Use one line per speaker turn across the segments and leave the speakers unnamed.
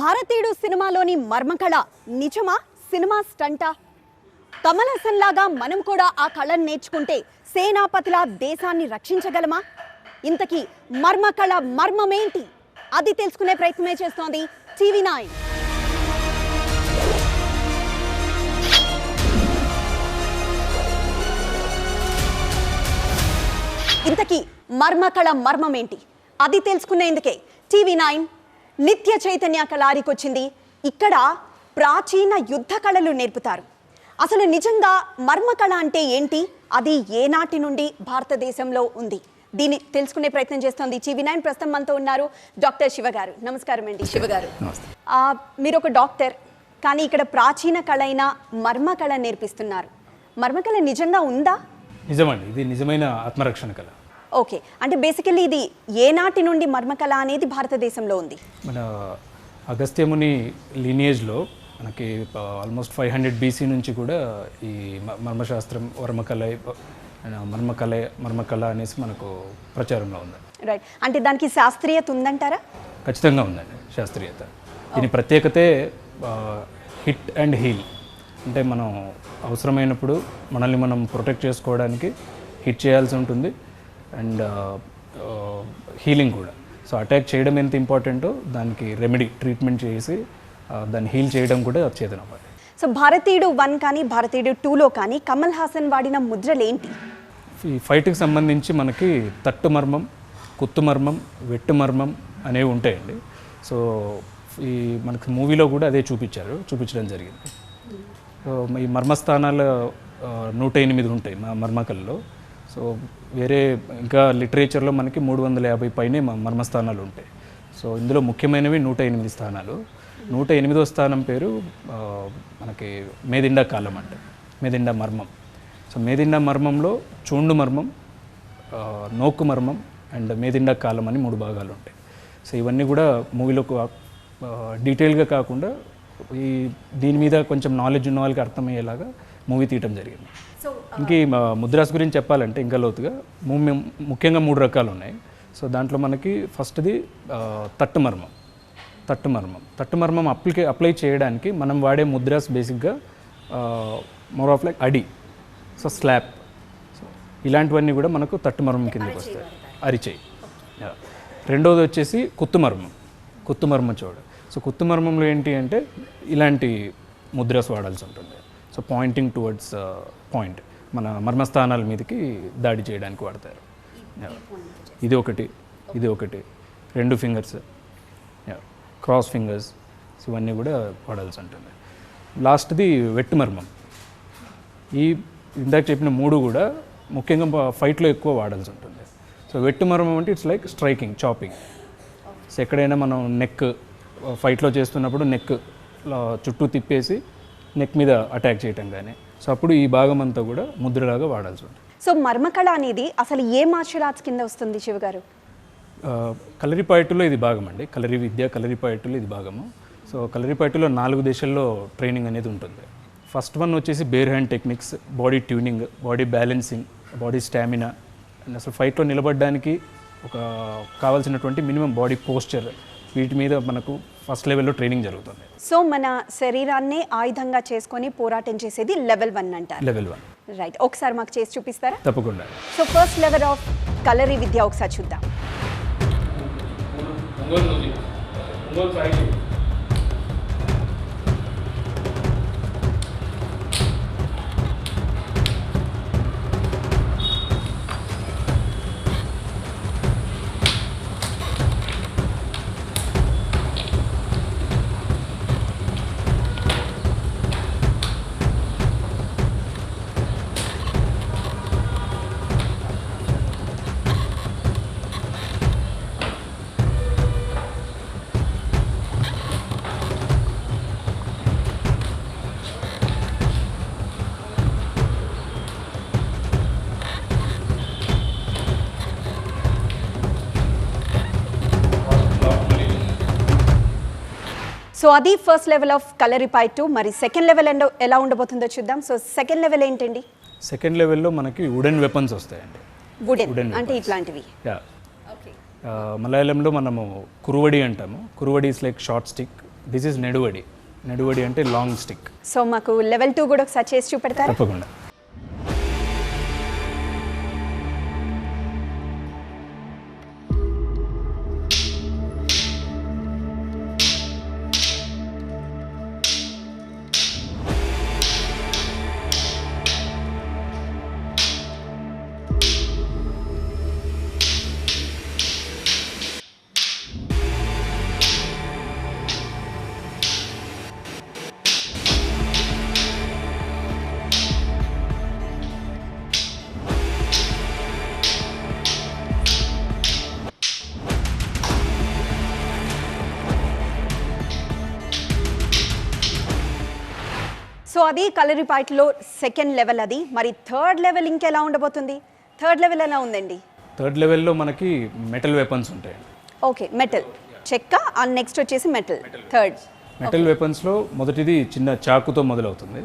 భారతీయుడు సినిమాలోని మర్మకళ నిజమా? సినిమా స్టంటా? కమల్ హసన్ లాగా మనం కూడా ఆ కళను నేర్చుకుంటే సేనాపతిలా దేశాన్ని రక్షించగలమా? ఇంతకీ మర్మకళ మర్మమేంటి? అది తెలుసుకునే ప్రయత్నమే చేస్తోంది టీవీ నైన్. ఇంతకీ మర్మకళ మర్మమేంటి? అది తెలుసుకునేందుకే టీవీ నైన్ నిత్య చైతన్య కళారికొచ్చింది ఇక్కడ ప్రాచీన యుద్ధ కళలు నేర్పుతారు. అసలు నిజంగా మర్మకళ అంటే ఏంటి? అది ఏనాటి నుండి భారతదేశంలో ఉంది. దీన్ని తెలుసుకునే ప్రయత్నం చేస్తోంది టీవీ నైన్. ప్రస్తుతం మనతో ఉన్నారు డాక్టర్ శివ గారు. నమస్కారం అండి శివ గారు. మీరు ఒక డాక్టర్ కానీ ఇక్కడ ప్రాచీన కళ అయిన మర్మకళ నేర్పిస్తున్నారు. మర్మకళ నిజంగా ఉందా?
నిజమండి. ఇది నిజమైన ఆత్మరక్షణ కళ.
ఓకే. అంటే బేసికల్లీ ఇది ఏనాటి నుండి మర్మకళ అనేది భారతదేశంలో ఉంది?
మన అగస్త్యముని లీనియేజ్లో మనకి ఆల్మోస్ట్ ఫైవ్ హండ్రెడ్ బీసీ నుంచి కూడా ఈ మర్మశాస్త్రం వర్మకళ మర్మకళ మర్మకళ అనేసి మనకు ప్రచారంలో ఉంది.
రైట్ అంటే దానికి శాస్త్రీయత ఉందంటారా?
ఖచ్చితంగా ఉందండి శాస్త్రీయత. దీని ప్రత్యేకతే హిట్ అండ్ హీల్. అంటే మనం అవసరమైనప్పుడు మనల్ని మనం ప్రొటెక్ట్ చేసుకోవడానికి హిట్ చేయాల్సి ఉంటుంది. అండ్ హీలింగ్ కూడా. సో అటాక్ చేయడం ఎంత ఇంపార్టెంటో దానికి రెమెడీ ట్రీట్మెంట్ చేసి దాన్ని హీల్ చేయడం కూడా చేతన
సో భారతీయుడు వన్ కానీ భారతీయుడు టూలో కానీ కమల్ హాసన్ వాడిన ముద్రలు ఏంటి?
ఈ ఫైట్కి సంబంధించి మనకి తట్టు మర్మం కుత్తు మర్మం వెట్టు మర్మం అనేవి ఉంటాయండి. సో ఈ మనకి మూవీలో కూడా అదే చూపించారు చూపించడం జరిగింది. ఈ మర్మస్థానాలు నూట ఎనిమిది ఉంటాయి మా మర్మకల్లో. సో వేరే ఇంకా లిటరేచర్లో మనకి మూడు వందల యాభై పైనే మ- మర్మస్థానాలు ఉంటాయి. సో ఇందులో ముఖ్యమైనవి నూట ఎనిమిది స్థానాలు. నూట ఎనిమిదో స్థానం పేరు మనకి మేదిండా కాలం అంటే. మేదిండా మర్మం. సో మేదిండా మర్మంలో చూండు మర్మం నోకు మర్మం అండ్ మేదిండా కాలం అని మూడు భాగాలు ఉంటాయి. సో ఇవన్నీ కూడా మూవీలో డీటెయిల్గా కాకుండా ఈ దీని మీద కొంచెం నాలెడ్జ్ ఉన్న వాళ్ళకి అర్థమయ్యేలాగా మూవీ తీయటం జరిగింది. ఇంక ఈ ముద్రాస్ గురించి చెప్పాలంటే ఇంకా లోతుగా ము- ముఖ్యంగా మూడు రకాలు ఉన్నాయి సో దాంట్లో మనకి ఫస్ట్ది తట్టు మర్మం తట్టు మర్మం తట్టు మర్మం అప్లికే అప్లై చేయడానికి మనం వాడే ముద్రాస్ బేసిక్గా మోర్ ఆఫ్ లైక్ అడి సో స్లాప్ సో ఇలాంటివన్నీ కూడా మనకు తట్టు మర్మం కిందకి వస్తాయి. అరిచేయి. రెండోది వచ్చేసి కుత్తుమర్మం. కుత్తుమర్మం చూడు సో కుత్తుమర్మంలో ఏంటి అంటే ఇలాంటి ముద్రాస్ వాడాల్సి ఉంటుంది. సో పాయింటింగ్ టువర్డ్స్ పాయింట్ మన మర్మస్థానాల మీదకి దాడి చేయడానికి వాడతారు. ఇది ఒకటి. ఇది ఒకటి. రెండు ఫింగర్స్ క్రాస్ ఫింగర్స్ ఇవన్నీ కూడా వాడాల్సి ఉంటుంది. లాస్ట్ది వెట్టు మర్మం. ఈ ఇందాక చెప్పిన మూడు కూడా ముఖ్యంగా ఫైట్లో ఎక్కువ వాడాల్సి ఉంటుంది. సో వెట్టు మర్మం అంటే it's like striking chopping so ఎక్కడైనా మనం నెక్ ఫైట్లో చేస్తున్నప్పుడు నెక్ చుట్టూ తిప్పేసి నెక్ మీద అటాక్ చేయటం కానీ సో అప్పుడు ఈ భాగం అంతా కూడా ముద్రలాగా వాడాల్సి ఉంటుంది.
సో మర్మకళ అనేది అసలు ఏ మార్షల్ ఆర్ట్స్ కింద వస్తుంది శివ గారు?
కలరిపాయటులో ఇది భాగం అండి. కలరి విద్య కలరిపాయటులో ఇది భాగము. సో కలరిపాయటులో నాలుగు దేశాల్లో ట్రైనింగ్ అనేది ఉంటుంది. ఫస్ట్ వన్ వచ్చేసి bare hand techniques body tuning body balancing body stamina and అసలు ఫైట్లో నిలబడడానికి ఒక కావాల్సినటువంటి మినిమం బాడీ పోస్చర్ వీటి మీద మనకు ఫస్ట్ లెవెల్లో ట్రైనింగ్ జరుగుతుంది.
సో మన శరీరాన్నే ఆయుధంగా చేసుకొని పోరాటం చేసేది లెవెల్ వన్ అంటారు.
లెవెల్ వన్
రైట్ ఒకసారి మాకు చేసి చూపిస్తారా?
తప్పకుండా.
So first level of Kalari విద్య ఒకసారి చూద్దాం. సో అది ఫస్ట్ లెవెల్ ఆఫ్ కలరిపై టూ మరి సెకండ్ లెవెల్ ఎండ ఎలా ఉండబోతుందో చూద్దాం. సో సెకండ్ లెవెల్ ఏంటండి?
సెకండ్ లెవెల్లో మనకి వుడెన్ వెపన్స్ వస్తాయండి.
వుడెన్ అంటే. ఇట్లాంటివి.
ఆ, మలయాళంలో మనము కురువడి అంటాము. కురువడి is like short stick this is నెడువడి నెడువడి అంటే లాంగ్ స్టిక్
సో మాకు లెవెల్ టూ కూడా ఒకసారి చేసి చూపెడతారా?
తప్పకుండా.
సో అది కలరిపాటిలో సెకండ్ లెవెల్ అది. మరి థర్డ్ లెవెల్ ఇంకెలా ఉండబోతుంది? థర్డ్ లెవెల్ ఎలా ఉందండి?
థర్డ్ లెవెల్లో మనకి మెటల్ వెపన్స్ ఉంటాయండి
ఓకే మెటల్. చెక్క అండ్ నెక్స్ట్ వచ్చేసి మెటల్. థర్డ్.
మెటల్ వెపన్స్లో మొదటిది చిన్న చాకుతో మొదలవుతుంది.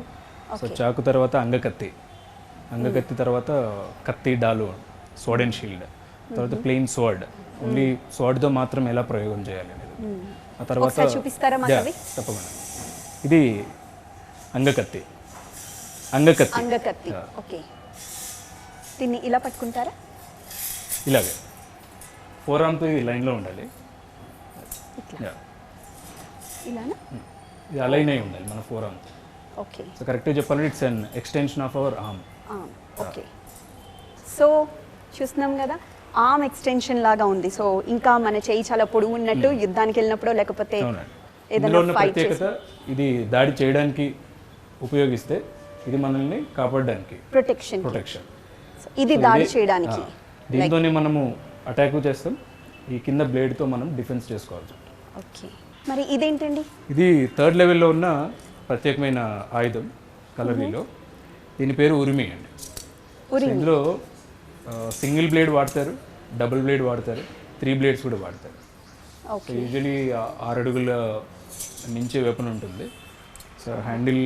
సో చాకు తర్వాత అంగకత్తి. అంగకత్తి తర్వాత కత్తి డాలు స్వర్డ్ అండ్ షీల్డ్. తర్వాత ప్లెయిన్ స్వర్డ్ ఓన్లీ స్వర్డ్తో మాత్రం ఎలా ప్రయోగం చేయాలి అనేది ఆ తర్వాత? తప్పకుండా. ఇది అంగకత్తి. అంగకత్తి.
అంగకత్తి. ఓకే. దీన్ని ఇలా పట్టుకుంటారా?
ఇలాగే. ఫోర్ ఆర్మ్తో ఇది లైన్లో ఉండాలి.
ఇలానా?
ఇది అలైన్ అయి ఉండాలి మన ఫోర్ ఆర్మ్
ఓకే.
సో కరెక్ట్గా చెప్పాలంటే it's an extension of our arm
okay. So చూస్తున్నాం కదా ఆర్మ్ ఎక్స్టెన్షన్ లాగా ఉంది. సో ఇంకా మన చేయి చాలా పొడుగు ఉన్నట్టు యుద్ధానికి వెళ్ళినప్పుడు లేకపోతే ఏదైనా ఫైట్
ప్రత్యేకత ఇది దాడి చేయడానికి ఉపయోగిస్తే ఇది మనల్ని కాపాడడానికి.
ప్రొటెక్షన్
ప్రొటెక్షన్
ఇది దాడి చేయడానికి.
దీంతోనే మనము అటాక్ చేస్తాం. ఈ కింద బ్లేడ్తో మనం డిఫెన్స్ చేసుకోవాల్సి ఉంటుంది
ఓకే మరి ఇదేంటండి?
ఇది థర్డ్ లెవెల్లో ఉన్న ప్రత్యేకమైన ఆయుధం కలరీలో దీని పేరు ఉరిమి అండి. ఇందులో సింగిల్ బ్లేడ్ వాడతారు డబుల్ బ్లేడ్ వాడతారు త్రీ బ్లేడ్స్ కూడా వాడతారు. యూజువలీ ఆరు అడుగుల నుంచే వెపన్ ఉంటుంది. సో హ్యాండిల్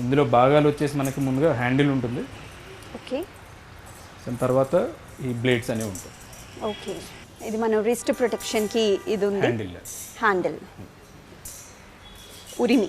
ఇందులో భాగాలు వచ్చేసి మనకి ముందుగా హ్యాండిల్ ఉంటుంది.
ఓకే.
దాని తర్వాత ఈ బ్లేడ్స్ అనేవి ఉంటాయి.
ఓకే. ఇది మన రిస్ట్ ప్రొటెక్షన్కి ఇది ఉంది.
హ్యాండిల్
హ్యాండిల్ ఉరిమి.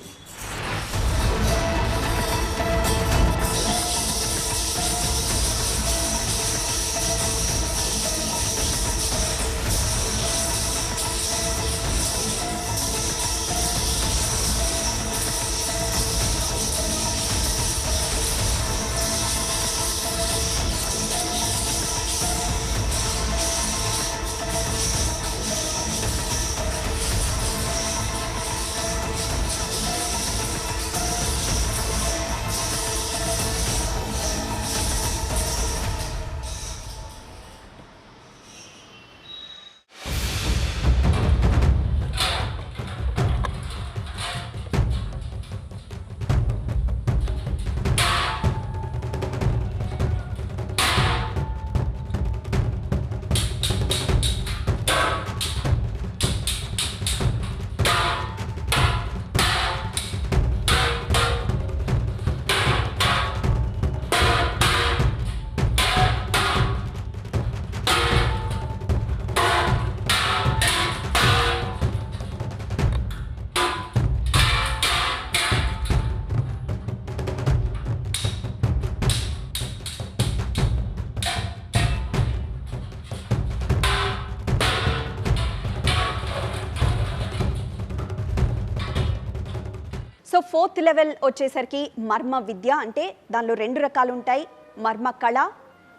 ఫోర్త్ లెవెల్ వచ్చేసరికి మర్మ విద్య అంటే దానిలో రెండు రకాలు ఉంటాయి మర్మ కళ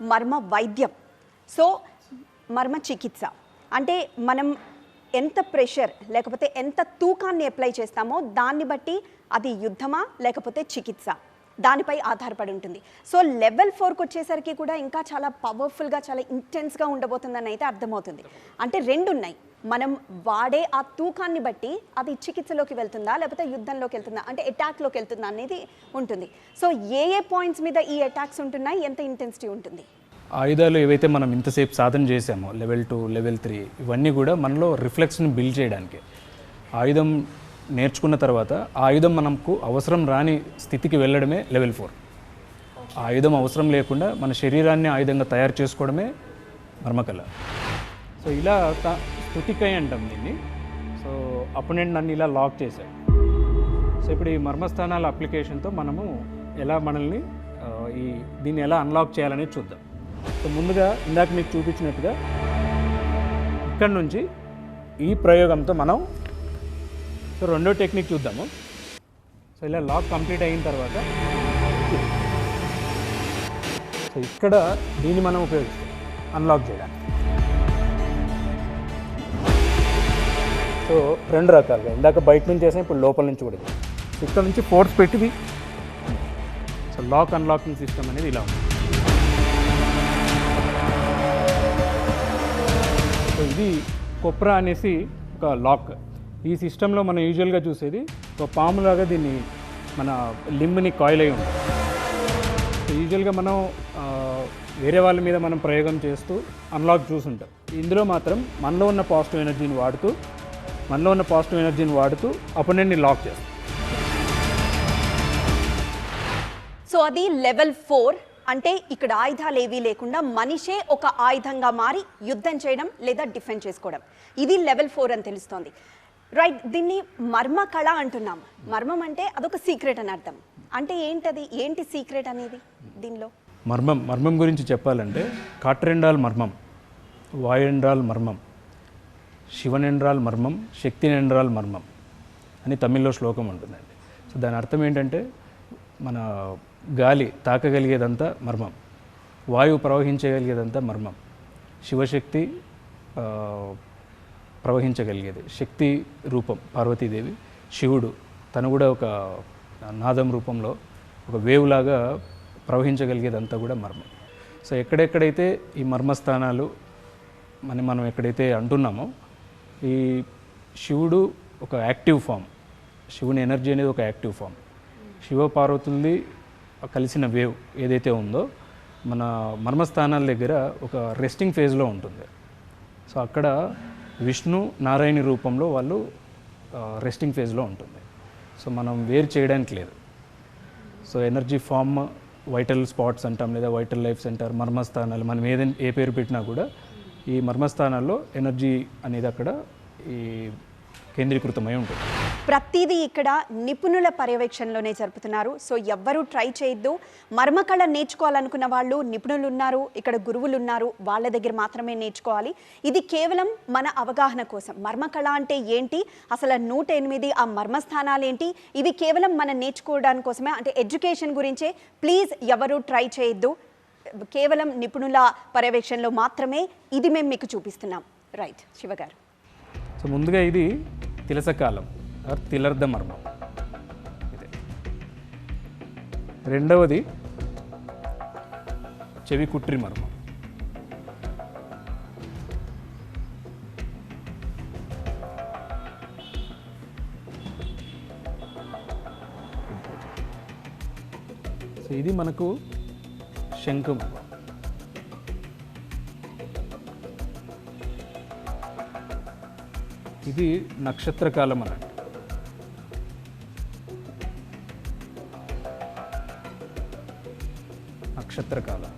మర్మ వైద్యం. సో మర్మ చికిత్స. అంటే మనం ఎంత ప్రెషర్ లేకపోతే ఎంత తూకాన్ని అప్లై చేస్తామో దాన్ని బట్టి అది యుద్ధమా లేకపోతే చికిత్స. దానిపై ఆధారపడి ఉంటుంది. సో లెవెల్ ఫోర్కి వచ్చేసరికి కూడా ఇంకా చాలా పవర్ఫుల్గా చాలా ఇంటెన్స్గా ఉండబోతుందని అయితే అర్థమవుతుంది. అంటే రెండు ఉన్నాయి మనం వాడే ఆ తూకాన్ని బట్టి అది చికిత్సలోకి వెళ్తుందా లేకపోతే యుద్ధంలోకి వెళ్తుందా? అంటే అటాక్లోకి వెళ్తుందా అనేది ఉంటుంది. సో ఏ ఏ పాయింట్స్ మీద ఈ అటాక్స్ ఉంటున్నాయి ఎంత ఇంటెన్సిటీ ఉంటుంది?
ఆయుధాలు ఏవైతే మనం ఇంతసేపు సాధన చేసామో లెవెల్ టూ లెవెల్ త్రీ ఇవన్నీ కూడా మనలో రిఫ్లెక్స్ని బిల్డ్ చేయడానికి. ఆయుధం నేర్చుకున్న తర్వాత ఆయుధం మనకు అవసరం రాని స్థితికి వెళ్ళడమే లెవెల్ ఫోర్ ఆయుధం అవసరం లేకుండా మన శరీరాన్ని ఆయుధంగా తయారు చేసుకోవడమే మర్మకళ. సో ఇలా స్థుతికై అంటాం దీన్ని. సో అపోనెంట్ నన్ను ఇలా లాక్ చేశాడు సో ఇప్పుడు ఈ మర్మస్థానాల అప్లికేషన్తో మనము ఎలా మనల్ని ఈ దీన్ని ఎలా అన్లాక్ చేయాలనేది చూద్దాం. సో ముందుగా ఇందాక మీకు చూపించినట్టుగా ఇక్కడ నుంచి ఈ ప్రయోగంతో మనం సో రెండో టెక్నిక్ చూద్దాము. సో ఇలా లాక్ కంప్లీట్ అయిన తర్వాత సో ఇక్కడ దీన్ని మనం ఉపయోగిస్తాం. అన్లాక్ చేయడానికి. సో రెండు రకాలుగా. ఇందాక బయట నుంచి చేసాం ఇప్పుడు లోపల నుంచి కూడా ఇక్కడ నుంచి ఫోర్స్ పెట్టింది. సో లాక్ అన్లాకింగ్ సిస్టమ్ అనేది ఇలా ఉంది. సో ఇది కొప్రా అనేసి ఒక లాక్ ఈ సిస్టంలో మనం యూజువల్గా చూసేది ఒక పాములాగా దీన్ని మన లింబ్ని కాయిల్ అయి ఉంటుంది. సో యూజువల్గా మనం వేరే వాళ్ళ మీద మనం ప్రయోగం చేస్తూ అన్లాక్ చూసుంటాం ఇందులో మాత్రం మనలో ఉన్న పాజిటివ్ ఎనర్జీని వాడుతూ మనలో ఉన్న పాజిటివ్ ఎనర్జీని వాడుతూ అపోనెంట్ని లాక్ చేస్తాం.
సో అది లెవెల్ ఫోర్. అంటే ఇక్కడ ఆయుధాలు ఏవీ లేకుండా మనిషే ఒక ఆయుధంగా మారి యుద్ధం చేయడం లేదా డిఫెండ్ చేసుకోవడం. ఇది లెవెల్ ఫోర్ అని తెలుస్తోంది. రైట్ దీన్ని మర్మ కళ అంటున్నాం. మర్మం అంటే అదొక సీక్రెట్ అని అర్థం. అంటే ఏంటది? ఏంటి సీక్రెట్ అనేది దీనిలో?
మర్మం మర్మం గురించి చెప్పాలంటే కాట్రెండాల్ మర్మం వాయుండ్రాల్ మర్మం. శివనెండ్రాల్ మర్మం శక్తినెండ్రాల్ మర్మం అని తమిళ్ళో శ్లోకం ఉంటుందండి. సో దాని అర్థం ఏంటంటే మన గాలి తాకగలిగేదంతా మర్మం వాయువు ప్రవహించగలిగేదంతా మర్మం శివశక్తి ప్రవహించగలిగేది శక్తి రూపం పార్వతీదేవి శివుడు తను కూడా ఒక నాదం రూపంలో ఒక వేవ్ లాగా ప్రవహించగలిగేదంతా కూడా మర్మం. సో ఎక్కడెక్కడైతే ఈ మర్మస్థానాలు అని మనం ఎక్కడైతే అంటున్నామో ఈ శివుడు ఒక యాక్టివ్ ఫామ్. శివుని ఎనర్జీ అనేది ఒక యాక్టివ్ ఫామ్. శివ పార్వతులది కలిసిన వేవ్ ఏదైతే ఉందో మన మర్మస్థానాల దగ్గర ఒక రెస్టింగ్ ఫేజ్లో ఉంటుంది. సో అక్కడ విష్ణు నారాయణ రూపంలో వాళ్ళు రెస్టింగ్ ఫేజ్లో ఉంటుంది. సో మనం వేరు చేయడానికి లేదు. So energy form vital spots అంటాం లేదా వైటల్ లైఫ్ సెంటర్ మర్మస్థానాలు మనం ఏదైనా ఏ పేరు పెట్టినా కూడా ఈ మర్మస్థానాల్లో ఎనర్జీ అనేది అక్కడ ఈ కేంద్రీకృతమై ఉంటుంది.
ప్రతిదీ ఇక్కడ నిపుణుల పర్యవేక్షణలోనే జరుపుతున్నారు. సో ఎవ్వరూ ట్రై చేయొద్దు. మర్మకళ నేర్చుకోవాలనుకున్న వాళ్ళు నిపుణులు ఉన్నారు ఇక్కడ గురువులు ఉన్నారు వాళ్ళ దగ్గర మాత్రమే నేర్చుకోవాలి. ఇది కేవలం మన అవగాహన కోసం. మర్మకళ అంటే ఏంటి? అసలు నూట ఎనిమిది ఆ మర్మస్థానాలు ఏంటి? ఇవి కేవలం మనం నేర్చుకోవడానికి కోసమే అంటే ఎడ్యుకేషన్ గురించే. ప్లీజ్ ఎవరు ట్రై చేయొద్దు. కేవలం నిపుణుల పర్యవేక్షణలో మాత్రమే ఇది మేము మీకు చూపిస్తున్నాం. రైట్ శివగారు
సో ముందుగా ఇది తిలసకాలం ఆర్ తిలర్ధ మర్మం. ఇదే. రెండవది చెవి కుట్రి మర్మం. సో ఇది మనకు శంఖం. ఇది నక్షత్రకాలం అన్నట్టు. నక్షత్రకాలం.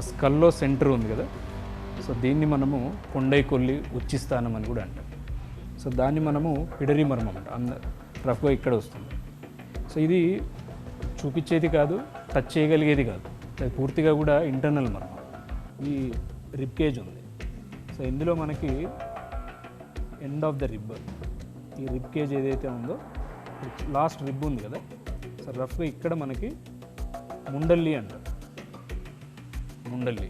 స్కల్లో సెంటర్ ఉంది కదా. సో దీన్ని మనము కొండై కొల్లి ఉచ్చిస్థానం అని కూడా అంటాం. సో దాన్ని మనము పిడరి మర్మం అంట. అంద రఫ్గా ఇక్కడ వస్తుంది. సో ఇది చూపించేది కాదు. టచ్ చేయగలిగేది కాదు. అది పూర్తిగా కూడా ఇంటర్నల్ మనం. ఈ రిబ్ కేజ్ ఉంది. సో ఇందులో మనకి ఎండ్ ఆఫ్ ద రిబ్ ఈ రిబ్ కేజ్ ఏదైతే ఉందో లాస్ట్ రిబ్ ఉంది కదా. సో రఫ్గా ఇక్కడ మనకి ముండల్లి అంటారు ముండల్లి.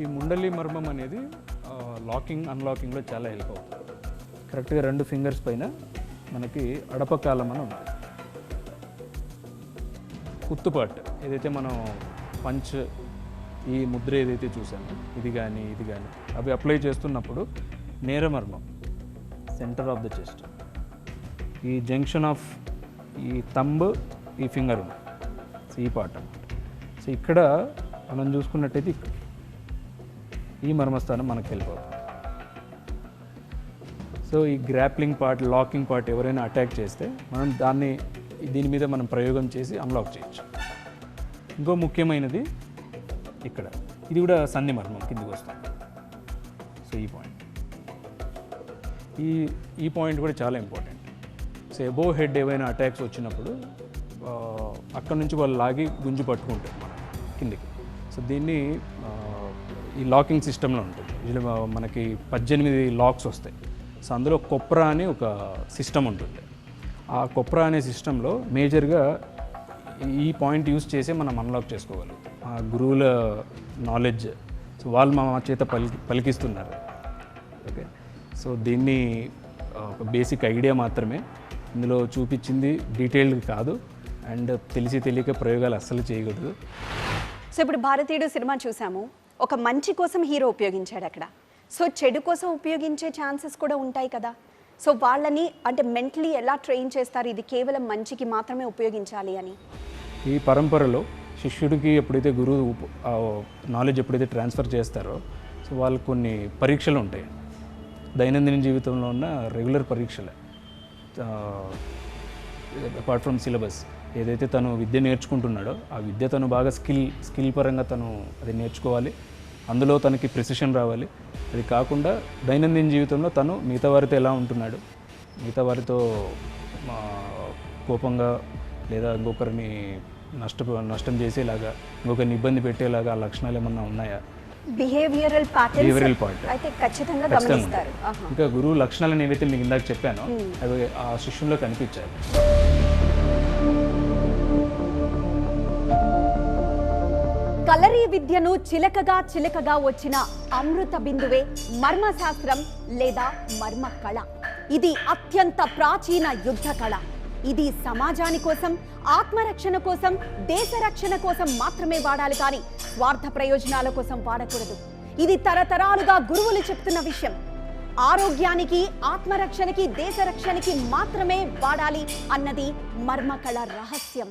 ఈ ముండల్లి మర్మం అనేది లాకింగ్ అన్లాకింగ్లో చాలా హెల్ప్ అవుతుంది. కరెక్ట్గా రెండు ఫింగర్స్ పైన మనకి అడపకాలం అని ఉంటుంది. కుత్తుపాట్ ఏదైతే మనం పంచ్ ఈ ముద్ర ఏదైతే చూసామో ఇది కానీ ఇది కానీ అవి అప్లై చేస్తున్నప్పుడు నేరమర్మం సెంటర్ ఆఫ్ ద చెస్ట్ ఈ జంక్షన్ ఆఫ్ ఈ తంబ్ ఈ ఫింగర్ ఈ పార్ట్ అనమాట సో ఇక్కడ మనం చూసుకున్నట్టయితే ఇక్కడ ఈ మర్మస్థానం మనకు వెళ్ళిపోతుంది సో ఈ గ్రాప్లింగ్ పార్ట్ లాకింగ్ పార్ట్ ఎవరైనా అటాక్ చేస్తే మనం దాన్ని దీని మీద మనం ప్రయోగం చేసి అన్లాక్ చేయొచ్చు. ఇంకో ముఖ్యమైనది ఇక్కడ. ఇది కూడా సన్ని మర్మం కిందికి వస్తుంది. సో ఈ పాయింట్ ఈ ఈ పాయింట్ కూడా చాలా ఇంపార్టెంట్ సో ఎబో హెడ్ ఏవైనా అటాక్స్ వచ్చినప్పుడు అక్కడ నుంచి వాళ్ళు లాగి గుంజు పట్టుకుంటారు మనం కిందికి. సో దీన్ని ఈ లాకింగ్ సిస్టంలో ఉంటుంది. మనకి పద్దెనిమిది లాక్స్ వస్తాయి. సో అందులో కొప్రా అని ఒక సిస్టమ్ ఉంటుంది. ఆ కొప్రా అనే సిస్టంలో మేజర్గా ఈ పాయింట్ యూస్ చేసి మనం అన్లాక్ చేసుకోగలుగుతాం ఆ గురువుల నాలెడ్జ్. సో వాళ్ళు మా చేత పలికి పలికిస్తున్నారు. ఓకే? సో దీన్ని ఒక బేసిక్ ఐడియా మాత్రమే. ఇందులో చూపించింది డీటెయిల్డ్ కాదు. అండ్ తెలిసి తెలియక ప్రయోగాలు అస్సలు చేయకూడదు.
సో ఇప్పుడు భారతీయుడు సినిమా చూసాము. ఒక మంచి కోసం హీరో ఉపయోగించాడు అక్కడ. సో చెడు కోసం ఉపయోగించే ఛాన్సెస్ కూడా ఉంటాయి కదా. సో వాళ్ళని అంటే మెంటలీ ఎలా ట్రైన్ చేస్తారు? ఇది కేవలం మంచికి మాత్రమే ఉపయోగించాలి అని.
ఈ పరంపరలో శిష్యుడికి ఎప్పుడైతే గురువు నాలెడ్జ్ ఎప్పుడైతే ట్రాన్స్ఫర్ చేస్తారో సో వాళ్ళు కొన్ని పరీక్షలు ఉంటాయి. దైనందిన జీవితంలో ఉన్న రెగ్యులర్ పరీక్షలే. అపార్ట్ ఫ్రమ్ సిలబస్ ఏదైతే తను విద్య నేర్చుకుంటున్నాడో ఆ విద్య తను బాగా స్కిల్ స్కిల్ పరంగా తను అది నేర్చుకోవాలి. అందులో తనకి ప్రిసిషన్ రావాలి అది కాకుండా దైనందిన జీవితంలో తను మిగతా వారితో ఎలా ఉంటున్నాడు మిగతా వారితో కోపంగా లేదా ఇంకొకరిని నష్ట నష్టం చేసేలాగా ఇంకొకరిని ఇబ్బంది పెట్టేలాగా ఆ లక్షణాలు ఏమన్నా ఉన్నాయా
బిహేవియరల్. అయితే ఖచ్చితంగా గమనిస్తారు. ఆహా.
ఇంకా గురువు లక్షణాలను ఏవైతే మీకు ఇందాక చెప్పానో అవి ఆ శిష్యుల్లో కనిపించాయి
కలరీ విద్యను చిలకగా చిలకగా వచ్చిన అమృత బిందువే మర్మశాస్త్రం లేదా మర్మ కళ ఇది అత్యంత ప్రాచీన యుద్ధ కళ ఇది సమాజాని కోసం ఆత్మరక్షణ కోసం దేశ రక్షణ కోసం మాత్రమే వాడాలి కానీ స్వార్థ ప్రయోజనాల కోసం వాడకూడదు. ఇది తరతరాలుగా గురువులు చెప్తున్న విషయం. ఆరోగ్యానికి ఆత్మరక్షణకి దేశ రక్షణకి మాత్రమే వాడాలి అన్నది మర్మకళ రహస్యం.